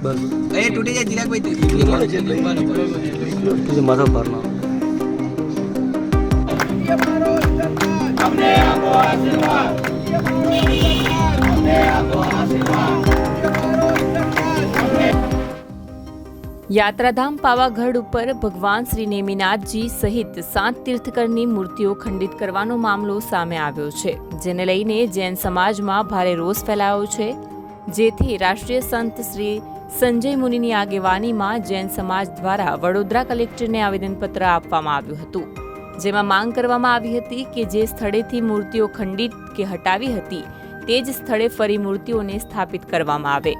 એ તૂટી જાય યાત્રાધામ પાવાગઢ ઉપર ભગવાન શ્રી નેમિનાથજી સહિત સાત તીર્થકરની મૂર્તિઓ ખંડિત કરવાનો મામલો સામે આવ્યો છે જેને લઈને જૈન સમાજમાં ભારે રોષ ફેલાયો છે. જેથી રાષ્ટ્રીય સંત શ્રી સંજય મુનિની આગેવાનીમાં જૈન સમાજ દ્વારા વડોદરા કલેક્ટરને આવેદનપત્ર આપવામાં આવ્યું હતું, જેમાં માંગ કરવામાં આવી હતી કે જે સ્થળેથી મૂર્તિઓ ખંડિત કે હટાવી હતી, તે જ સ્થળે ફરી મૂર્તિઓને સ્થાપિત કરવામાં આવે.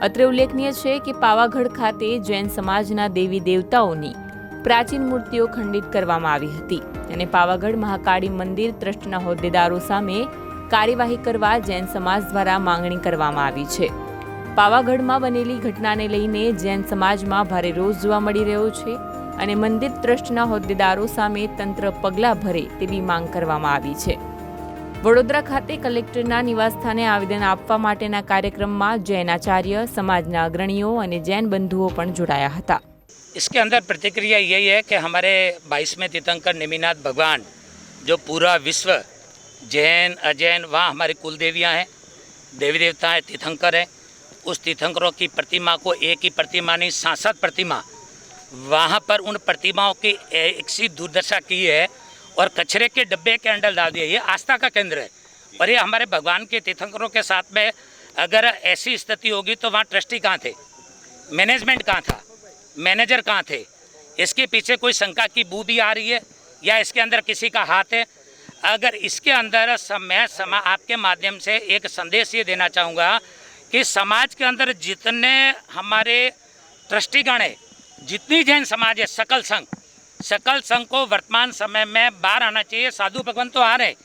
અત્રે ઉલ્લેખનીય છે કે પાવાગઢ ખાતે જૈન સમાજના દેવી દેવતાઓની પ્રાચીન મૂર્તિઓ ખંડિત કરવામાં આવી હતી અને પાવાગઢ મહાકાળી મંદિર ટ્રસ્ટના હોદ્દેદારો સામે કાર્યવાહી કરવા જૈન સમાજ દ્વારા માંગણી કરવામાં આવી છે. પાવાગઢમાં બનેલી ઘટનાને લઈને જૈન સમાજમાં ભારે રોષ જોવા મળી રહ્યો છે અને મંદિર ટ્રસ્ટના હોદ્દેદારો સામે તંત્ર પગલાં ભરે તેવી માંગ કરવામાં આવી છે વડોદરા ખાતે કલેક્ટરના નિવાસસ્થાને આવેદન આપવા માટેના કાર્યક્રમમાં જૈન આચાર્ય સમાજના અગ્રણીઓ અને જૈન બંધુઓ પણ જોડાયા હતા इसके अंदर प्रतिक्रिया यही है कि हमारे बाईसवें तीर्थंकर निमिनाथ भगवान जो पूरा विश्व जैन अजैन वहाँ हमारी कुल देवियाँ हैं देवी देवता हैं तीर्थंकर हैं उस तीर्थंकरों की प्रतिमा को एक ही प्रतिमा नहीं सांसद प्रतिमा। वहाँ पर उन प्रतिमाओं की एक सी दुर्दशा की है और कचरे के डब्बे के अंदर डाल दिया। ये आस्था का केंद्र है। और ये हमारे भगवान के तीर्थंकरों के साथ में अगर ऐसी स्थिति होगी तो वहाँ ट्रस्टी कहाँ थे? मैनेजमेंट कहाँ था? मैनेजर कहाँ थे? इसके पीछे कोई शंका की बू भी आ रही है या इसके अंदर किसी का हाथ है? अगर इसके अंदर मैं समा आपके माध्यम से एक संदेश ये देना चाहूँगा कि समाज के अंदर जितने हमारे ट्रस्टीगण है जितनी जैन समाज है सकल संघ सकल संघ को वर्तमान समय में बाहर आना चाहिए। साधु भगवंत तो आ रहे हैं।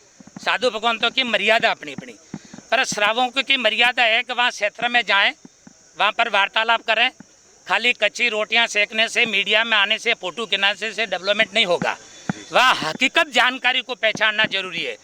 साधु भगवंतों की मर्यादा अपनी अपनी। पर श्रावकों की मर्यादा है कि वहाँ क्षेत्र में जाएँ वहाँ पर वार्तालाप करें। खाली कच्ची रोटियाँ सेकने से मीडिया में आने से फ़ोटो खिंचाने से डेवलपमेंट नहीं होगा। वह हकीकत जानकारी को पहचानना ज़रूरी है।